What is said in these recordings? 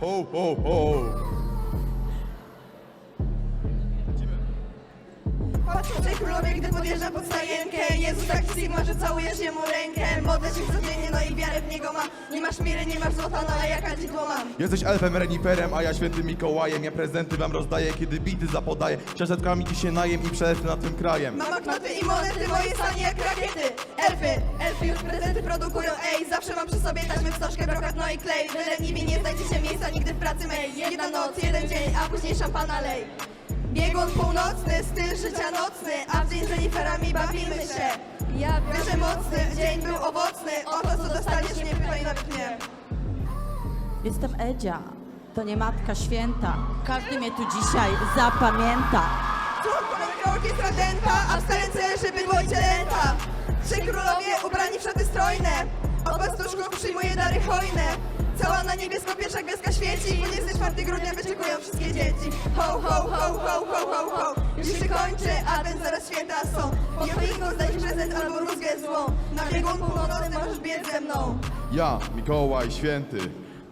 Ho, ho, ho! Patrzcie królowie, gdy podjeżdża pod stajenkę. Jezus taki Sigma, że całujesz jemu rękę. Modlę się codziennie, no i wiarę w niego mam. Nie masz miry, nie masz złota, no a ja kadzidło mam Jesteś elfem, reniferem, a ja świętym Mikołajem. Ja prezenty wam rozdaję, kiedy bity zapodaję. Ciasteczkami ci się najem i przelecę nad tym krajem. Mama knoty i monety, moje stanie jak rakiety. Elfy, elfy już prezenty produkują Ej, zawsze mam przy sobie taśmy wstążkę, brokat, no i klej. Wy leniwi, nie znajdziecie miejsca nigdy w pracy mej. Jedna noc, jeden dzień, a później szampana lej. Biegun północny, styl życia nocny A w dzień z reniferami bawimy się. Ja Wyże mocny, dzień był owocny O to co dostaniesz, nie pytaj nawet mnie Jestem Edzia, to nie Matka Święta. Każdy mnie tu dzisiaj zapamięta. Członkowie orkiestra dęta, a w starym leży bydło i strojne, od pastuszków przyjmuje dary hojne. Cała na niebiesko pierwsza gwiazdka świeci, 24 grudnia wyczekują wszystkie dzieci. Ho, ho, ho, ho, ho, ho, ho. Już się kończy, a ten zaraz święta są. Pod choinką zdać prezent albo rózgę złą. Na biegun północny możesz biec ze mną. Ja, Mikołaj Święty,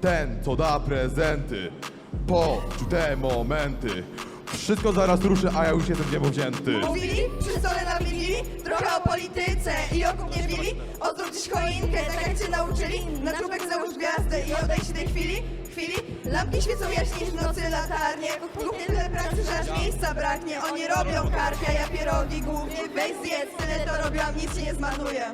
ten, co da prezenty Poczuł te momenty Wszystko zaraz ruszy, a ja już jestem niebowzięty Mówili przy stole na wili trochę o polityce i o kup nie dziś choinkę, tak jak cię nauczyli. Na trupek załóż gwiazdę i oddaj się tej chwili. Chwili, lampki świecą jaśniej w nocy latarnie. Kup nie tyle pracy, że aż miejsca braknie. Oni robią karpia, ja pierogi głównie. Weź zjedz, tyle to robiłam, nic ci nie zmarnuje.